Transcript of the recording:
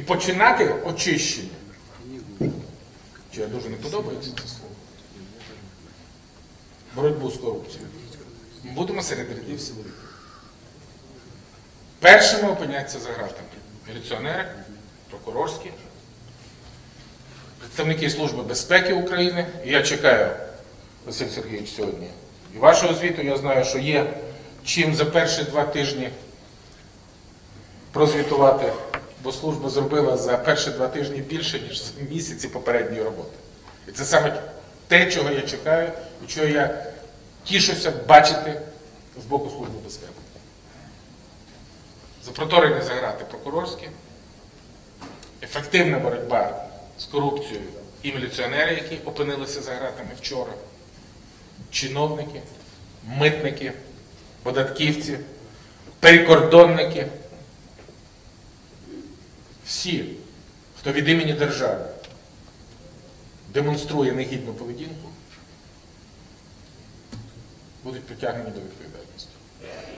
і починати очищення. Чи я дуже не подобається це слово? Боротьбу з корупцією. Ми будемо серед рядів силовиків. Першими опиняться за гратами міліціонери, прокурорські, представники Служби безпеки України. І я чекаю, Василь Сергійович, сьогодні. І вашого звіту я знаю, що є чим за перші два тижні прозвітувати, бо служба зробила за перші два тижні більше, ніж місяці попередньої роботи. І це саме те, чого я чекаю, і чого я тішуся бачити з боку Служби безпеки. Запроторені заграти прокурорські, ефективна боротьба з корупцією і міліціонери, які опинилися за гратами вчора, чиновники, митники, податківці, прикордонники. Всі, хто від імені держави демонструє негідну поведінку, будуть притягнені до відповідальності.